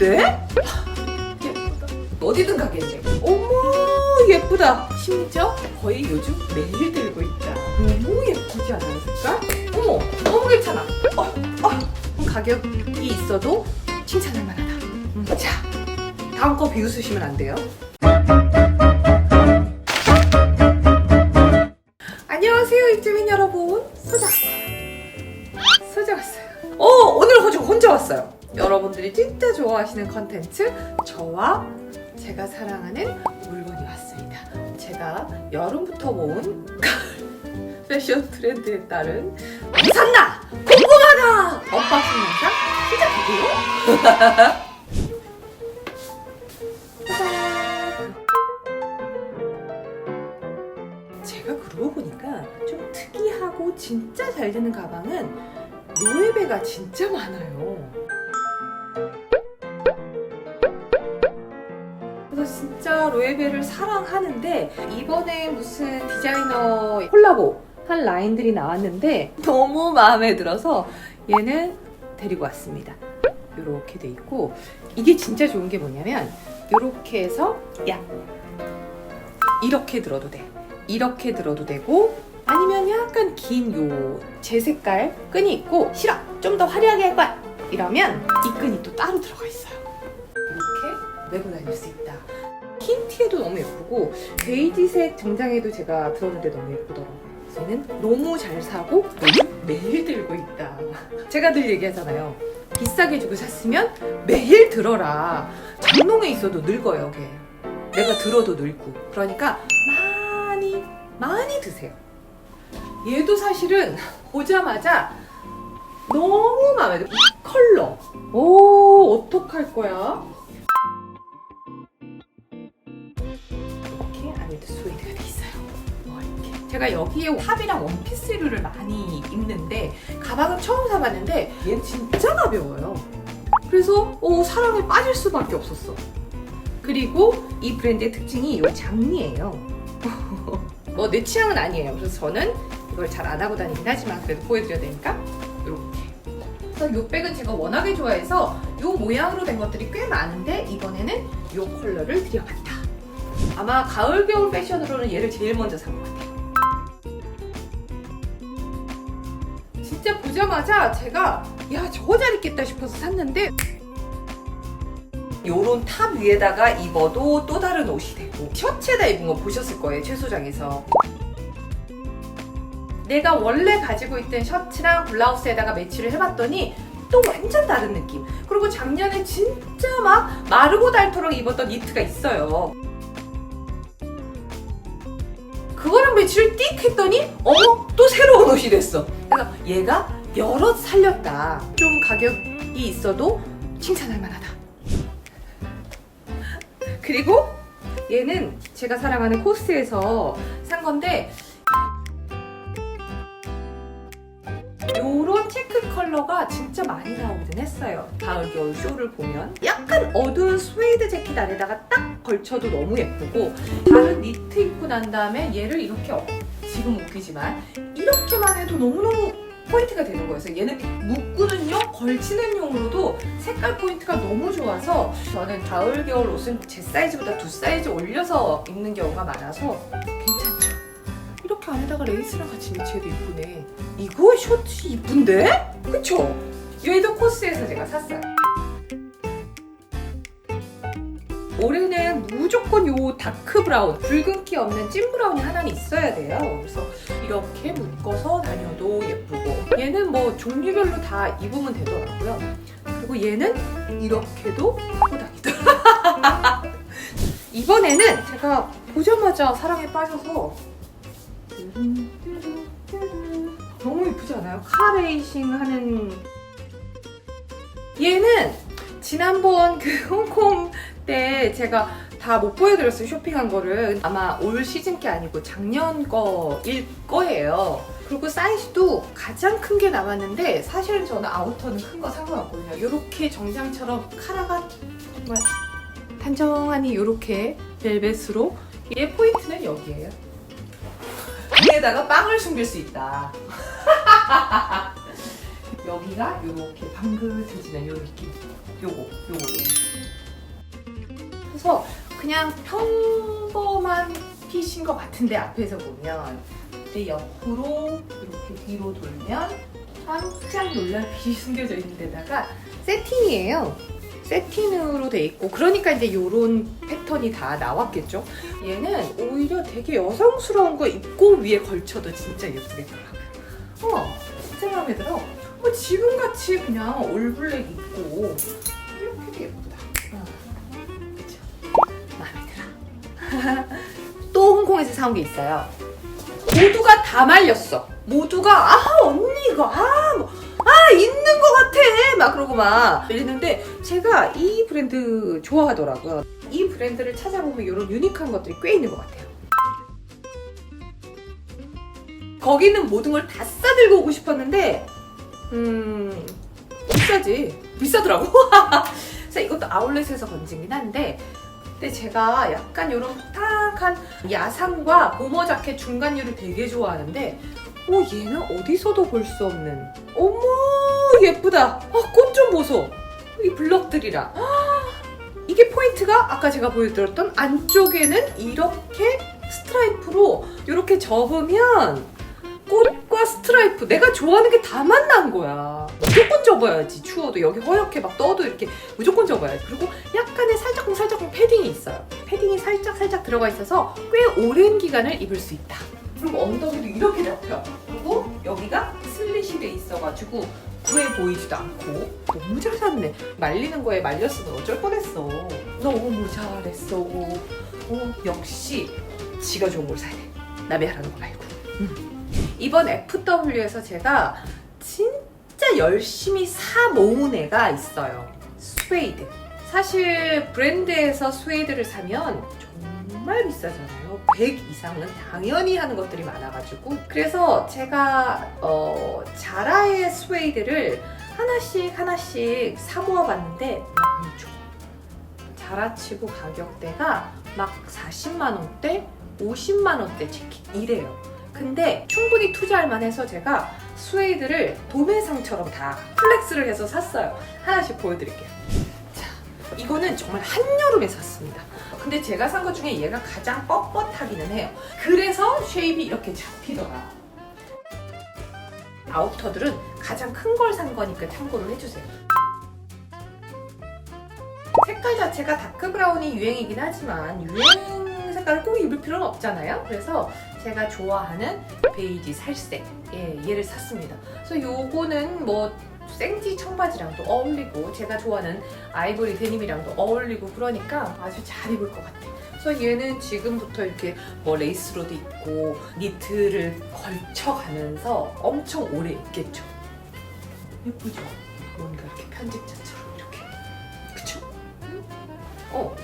이쁜데? 예쁘다. 어디든 가겠네. 어머 예쁘다. 심지어 거의 요즘 매일 들고 있다. 너무 예쁘지 색깔? 어머 너무 괜찮아. 어, 어. 가격이 있어도 칭찬할 만하다. 음, 자 다음 거 비웃으시면 안 돼요. 안녕하세요 입주민 여러분 소자 소자 왔어요 어 오늘 호주 혼자 왔어요 여러분들이 진짜 좋아하시는 컨텐츠 저와 제가 사랑하는 물건이 왔습니다 제가 여름부터 모은 패션 트렌드에 따른 뭐 샀나 궁금하다 언박싱 영상 시작할게요. 제가 그러고 보니까 좀 특이하고 진짜 잘 되는 가방은 로에베가 진짜 많아요. 진짜 로에베를 사랑하는데 이번에 무슨 디자이너 콜라보 한 라인들이 나왔는데 너무 마음에 들어서 얘는 데리고 왔습니다. 이렇게 돼 있고 이게 진짜 좋은 게 뭐냐면 이렇게 해서 야 이렇게 들어도 돼. 이렇게 들어도 되고 아니면 약간 긴 요 제 색깔 끈이 있고 싫어 좀 더 화려하게 할 거야 이러면 이 끈이 또 따로 들어가 있어요 메고 다닐 수 있다 흰 티에도 너무 예쁘고 베이지색 정장에도 제가 들었는데 너무 예쁘더라고요 얘는 너무 잘 사고 매일 들고 있다 제가 늘 얘기하잖아요 비싸게 주고 샀으면 매일 들어라 장롱에 있어도 늙어요 걔 내가 들어도 늙고 그러니까 많이 많이 드세요. 얘도 사실은 보자마자 너무 마음에 들어. 이 컬러. 오 어떡할 거야? 제가 여기에 탑이랑 원피스류를 많이 입는데 가방은 처음 사봤는데 얘는 진짜 가벼워요. 그래서 오, 사랑에 빠질 수밖에 없었어. 그리고 이 브랜드의 특징이 이 장미예요. 뭐 내 취향은 아니에요. 그래서 저는 이걸 잘 안 하고 다니긴 하지만 그래도 보여드려야 되니까 이렇게. 그래서 이 백은 제가 워낙에 좋아해서 이 모양으로 된 것들이 꽤 많은데 이번에는 이 컬러를 들여봤다. 아마 가을 겨울 패션으로는 얘를 제일 먼저 산것 같아요. 보자마자 제가 야 저거 잘 입겠다 싶어서 샀는데 요런 탑 위에다가 입어도 또 다른 옷이 되고. 셔츠에다 입은 거 보셨을 거예요 최소장에서. 내가 원래 가지고 있던 셔츠랑 블라우스에다가 매치를 해봤더니 또 완전 다른 느낌. 그리고 작년에 진짜 막 마르고 닳도록 입었던 니트가 있어요. 그거랑 매치를 띡 했더니 어머 또 새로운 옷이 됐어. 그래서 얘가 여럿 살렸다. 좀 가격이 있어도 칭찬할 만하다. 그리고 얘는 제가 사랑하는 코스에서 산 건데 요런 체크 컬러가 진짜 많이 나오긴 했어요. 가을 겨울 쇼를 보면. 약간 어두운 스웨이드 재킷 안에다가 딱 걸쳐도 너무 예쁘고 다른 니트 입고 난 다음에 얘를 이렇게 어, 지금 웃기지만 이렇게만 해도 너무너무 포인트가 되는 거예요. 그래서 얘는 묶고는요, 걸치는 용으로도 색깔 포인트가 너무 좋아서 저는 가을 겨울 옷은 제 사이즈보다 두 사이즈 올려서 입는 경우가 많아서 괜찮죠. 이렇게 안에다가 레이스랑 같이 매치해도 이쁘네. 이거 셔츠 이쁜데? 그쵸? 얘도 코스에서 제가 샀어요. 올해는 무조건 요 다크 브라운, 붉은기 없는 찐 브라운이 하나는 있어야 돼요. 그래서 이렇게 묶어서 다녀 뭐 종류별로 다 입으면 되더라고요. 그리고 얘는 이렇게도 다니더라. 이번에는 제가 보자마자 사랑에 빠져서 너무 예쁘지 않아요? 카레이싱 하는 얘는 지난번 그 홍콩 때 제가 다 못 보여드렸어요 쇼핑한 거를. 아마 올 시즌 게 아니고 작년 거일 거예요. 그리고 사이즈도 가장 큰 게 남았는데 사실은 저는 아우터는 큰거 상관없거든요. 이렇게 정장처럼 카라가 정말 단정하니 이렇게 벨벳으로. 얘 포인트는 여기에요. 위에다가 빵을 숨길 수 있다. 여기가 이렇게 방긋해지는 요 느낌 요거 요거. 그래서 그냥 평범한 핏인 것 같은데 앞에서 보면 근데 옆으로 이렇게 뒤로 돌면 깜짝 놀랄 핏이 숨겨져 있는 데다가 세틴이에요. 세틴으로 돼 있고 그러니까 이제 이런 패턴이 다 나왔겠죠. 얘는 오히려 되게 여성스러운 거 입고 위에 걸쳐도 진짜 예쁘겠더라고요. 어, 진짜 마음에 들어. 뭐 지금같이 그냥 올블랙 입고 또 홍콩에서 사온 게 있어요. 모두가 다 말렸어. 모두가 아 언니 이거 아 뭐, 아 있는 것 같아 막 그러고 막 이랬는데 제가 이 브랜드 좋아하더라고요. 이 브랜드를 찾아보면 이런 유니크한 것들이 꽤 있는 것 같아요. 거기는 모든 걸 다 싸들고 오고 싶었는데 음 비싸지 비싸더라고. 그래서 이것도 아울렛에서 건지긴 한데 근데 제가 약간 이런 탁한 야상과 보머 자켓 중간유를 되게 좋아하는데 어 얘는 어디서도 볼 수 없는. 어머 예쁘다. 아, 꽃 좀 보소. 이 블럭들이랑 아, 이게 포인트가 아까 제가 보여드렸던 안쪽에는 이렇게 스트라이프로 이렇게 접으면 꽃과 스트라이프. 내가 좋아하는 게 다 만난 거야. 무조건 접어야지. 추워도 여기 허옇게 막 떠도 이렇게 무조건 접어야지. 그리고 약간의 살짝쿵 패딩이 있어요. 패딩이 살짝 살짝 들어가 있어서 꽤 오랜 기간을 입을 수 있다. 그리고 엉덩이도 이렇게 잡혀. 그리고 여기가 슬릿이 돼 있어가지고 구해 보이지도 않고. 너무 잘 샀네. 말리는 거에 말렸으면 어쩔 뻔했어. 너무 잘했어. 어, 역시 지가 좋은 걸 사야 돼 남이 하라는 거 말고. 음. 이번 FW에서 제가 진짜 열심히 사 모은 애가 있어요. 스웨이드. 사실 브랜드에서 스웨이드를 사면 정말 비싸잖아요. 100 이상은 당연히 하는 것들이 많아가지고. 그래서 제가 어, 자라의 스웨이드를 하나씩 하나씩 사 모아 봤는데 너무 좋아. 자라치고 가격대가 막 40만 원대, 50만 원대 재킷 이래요. 근데 충분히 투자할 만해서 제가 스웨이드를 도매상처럼 다 플렉스를 해서 샀어요. 하나씩 보여드릴게요. 자, 이거는 정말 한여름에 샀습니다. 근데 제가 산 것 중에 얘가 가장 뻣뻣하기는 해요. 그래서 쉐입이 이렇게 잡히더라. 아우터들은 가장 큰 걸 산 거니까 참고를 해주세요. 색깔 자체가 다크 브라운이 유행이긴 하지만 유행 색깔을 꼭 입을 필요는 없잖아요. 그래서 제가 좋아하는 베이지 살색 예, 얘를 샀습니다. 그래서 요거는 뭐 생지 청바지랑도 어울리고 제가 좋아하는 아이보리 데님이랑도 어울리고 그러니까 아주 잘 입을 것 같아요. 그래서 얘는 지금부터 이렇게 뭐 레이스로도 있고 니트를 걸쳐가면서 엄청 오래 입겠죠. 예쁘죠? 뭔가 이렇게 편집자처럼 이렇게 그쵸? 응? 어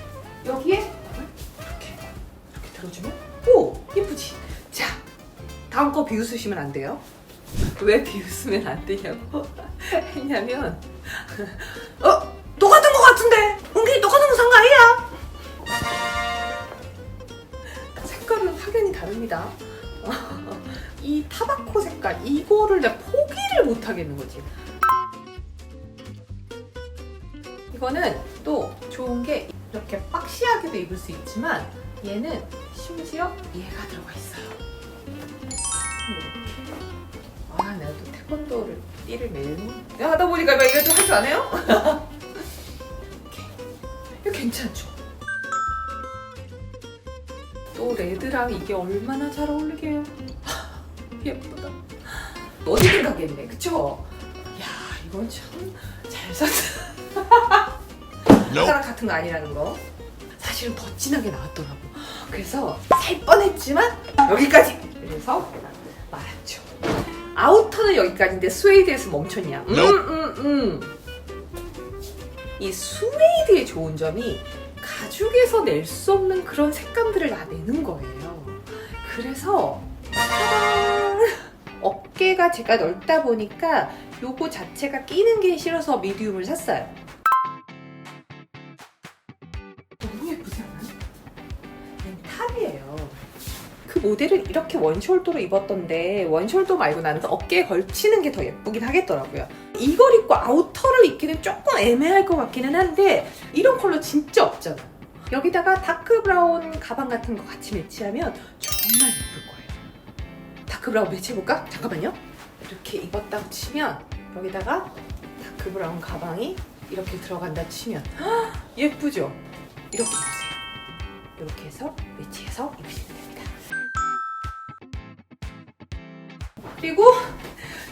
여기에 이렇게 이렇게 들어주면 오 예쁘지? 자 다음 거 비웃으시면 안 돼요. 왜 비웃으면 안 되냐고 했냐면 어 똑같은 거 같은데 은근히 거산 거 아니야? 색깔은 확연히 다릅니다. 이 타바코 색깔 이거를 내가 포기를 못 하겠는 거지. 이거는 또 좋은 게 이렇게 박시하게도 입을 수 있지만 얘는 심지어 얘가 들어가 있어요. 이렇게. 아, 내가 또 태권도를 띠를 매일 하다 보니까 막 이거 좀 할 줄 아네요? 이렇게. 이거 괜찮죠? 또 레드랑 이게 얼마나 잘 어울리게요? 예쁘다. 어디든 가겠네, 그쵸? 야, 이건 참 잘 샀다. 아까랑 같은 거 아니라는 거. 사실은 더 진하게 나왔더라고. 그래서 살 뻔했지만 여기까지. 그래서 말았죠. 아우터는 여기까지인데 스웨이드에서 멈췄냐? 음, 음, 음. 이 스웨이드의 좋은 점이 가죽에서 낼 수 없는 그런 색감들을 다 내는 거예요. 그래서 짜잔! 어깨가 제가 넓다 보니까 요거 자체가 끼는 게 싫어서 미디움을 샀어요. 모델은 이렇게 원숄더로 입었던데 원숄더 말고 나는 어깨에 걸치는 게 더 예쁘긴 하겠더라고요. 이걸 입고 아우터를 입기는 조금 애매할 것 같기는 한데 이런 컬러 진짜 없잖아. 여기다가 다크 브라운 가방 같은 거 같이 매치하면 정말 예쁠 거예요. 다크 브라운 매치해볼까? 잠깐만요. 이렇게 입었다고 치면 여기다가 다크 브라운 가방이 이렇게 들어간다 치면 헉, 예쁘죠? 이렇게 입으세요. 이렇게 해서 매치해서 입으시면 됩니 그리고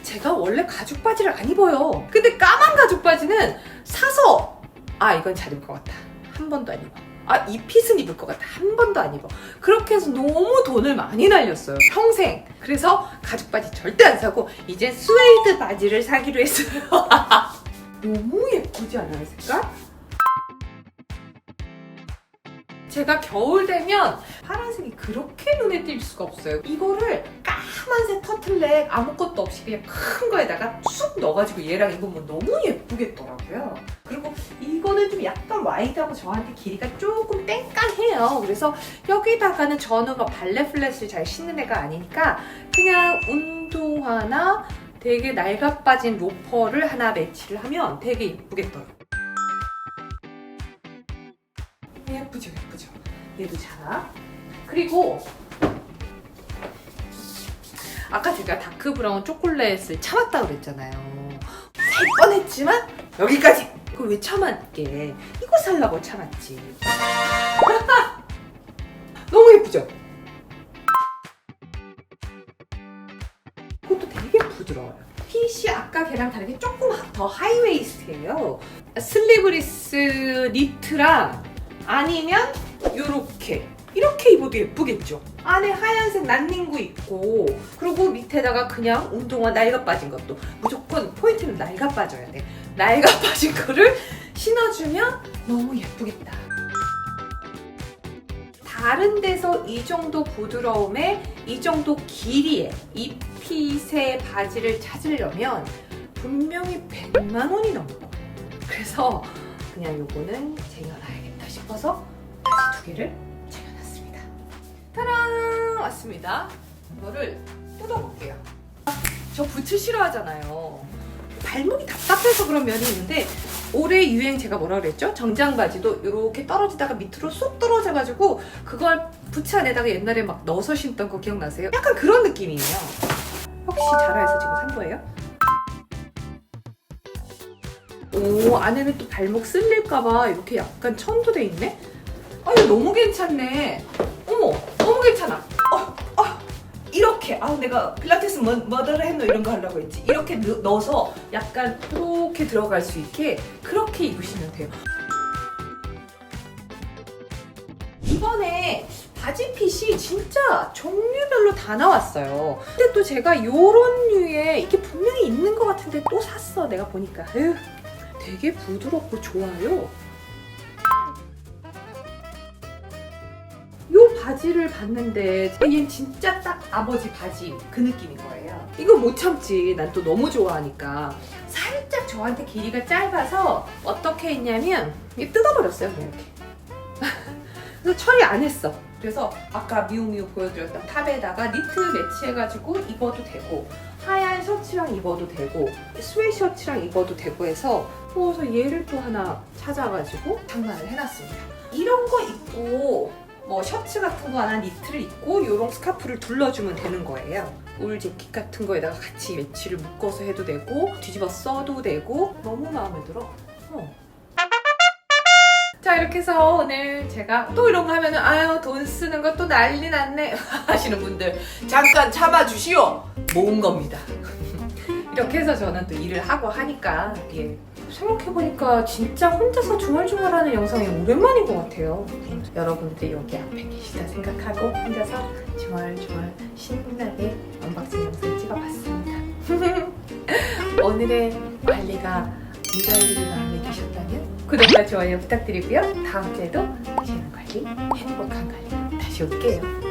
제가 원래 가죽 바지를 안 입어요. 근데 까만 가죽 바지는 사서 아 이건 잘 입을 것 같다. 한 번도 안 입어. 아 이 핏은 입을 것 같다. 한 번도 안 입어. 그렇게 해서 너무 돈을 많이 날렸어요. 평생. 그래서 가죽 바지 절대 안 사고 이제 스웨이드 바지를 사기로 했어요. 너무 예쁘지 않아요 색깔? 제가 겨울 되면 파란색이 그렇게 눈에 띌 수가 없어요. 이거를 까만색 터틀넥 아무것도 없이 그냥 큰 거에다가 쑥 넣어가지고 얘랑 입으면 너무 예쁘겠더라고요. 그리고 이거는 좀 약간 와이드하고 저한테 길이가 조금 땡깡해요. 그래서 여기다가는 전우가 발레 플랫을 잘 신는 애가 아니니까 그냥 운동화나 되게 낡아 빠진 로퍼를 하나 매치를 하면 되게 예쁘겠더라고요. 예쁘죠, 예쁘죠. 얘도 자. 그리고 아까 제가 다크 브라운 초콜릿을 참았다 그랬잖아요. 살 뻔했지만 여기까지. 그걸 왜 참았게? 이거 살라고 참았지. 너무 예쁘죠? 그것도 되게 부드러워요. 핏이 아까 걔랑 다르게 조금 더 하이웨이스트예요. 슬리브리스 니트랑 아니면 요렇게 이렇게 입어도 예쁘겠죠? 안에 하얀색 난닝구 있고 그리고 밑에다가 그냥 운동화 낡아 빠진 것도 무조건 포인트는 낡아 빠져야 돼. 낡아 빠진 거를 신어주면 너무 예쁘겠다. 다른 데서 이 정도 부드러움에 이 정도 길이에 이 핏의 바지를 찾으려면 분명히 100만 원이 넘을 거예요. 그래서 그냥 요거는 쟁여놔야겠다 싶어서 개를 쟁여놨습니다. 타란! 왔습니다. 이거를 뜯어볼게요. 저 부츠 싫어하잖아요. 발목이 답답해서 그런 면이 있는데 올해 유행 제가 뭐라 그랬죠? 정장 바지도 이렇게 떨어지다가 밑으로 쏙 떨어져가지고 그걸 부츠 안에다가 옛날에 막 넣어서 신던 거 기억나세요? 약간 그런 느낌이에요. 혹시 자라에서 지금 산 거예요? 오 안에는 또 발목 쓸릴까봐 이렇게 약간 천도돼 있네? 아 이거 너무 괜찮네. 어머 너무 괜찮아. 어, 어, 이렇게 아 내가 필라테스 뭐, 뭐더라 했노 이런 거 하려고 했지. 이렇게 넣- 넣어서 약간 이렇게 들어갈 수 있게 그렇게 입으시면 돼요. 이번에 바지 핏이 진짜 종류별로 다 나왔어요. 근데 또 제가 요런 류의 이게 분명히 있는 것 같은데 또 샀어. 내가 보니까. 에휴, 되게 부드럽고 좋아요. 바지를 봤는데 얘는 진짜 딱 아버지 바지 그 느낌인 거예요. 이거 못 참지. 난 또 너무 좋아하니까. 살짝 저한테 길이가 짧아서 어떻게 했냐면 이 뜯어버렸어요. 그냥 이렇게. 그래서 처리 안 했어. 그래서 아까 미우미우 보여드렸던 탑에다가 니트 매치해가지고 입어도 되고 하얀 셔츠랑 입어도 되고 스웨셔츠랑 입어도 되고 해서 그래서 얘를 또 하나 찾아가지고 장만을 해놨습니다. 이런 거 입고 뭐 셔츠 같은 거 하나 니트를 입고 이런 스카프를 둘러주면 되는 거예요. 울 재킷 같은 거에다가 같이 매치를 묶어서 해도 되고 뒤집어 써도 되고 너무 마음에 들어. 어. 자 이렇게 해서 오늘 제가 또 이런 거 하면은 아유 돈 쓰는 거 또 난리 났네 하시는 분들 잠깐 참아주시오 모은 겁니다 이렇게 해서 저는 또 일을 하고 하니까 예. 생각해보니까 진짜 혼자서 중얼중얼하는 영상이 오랜만인 것 같아요 여러분들 여기 앞에 계시다 생각하고 혼자서 중얼중얼 신나게 언박싱 영상 찍어봤습니다 오늘의 관리가 유달리 마음에 드셨다면 구독과 좋아요 부탁드리고요. 다음 주에도 재능 관리, 행복한 관리 다시 올게요.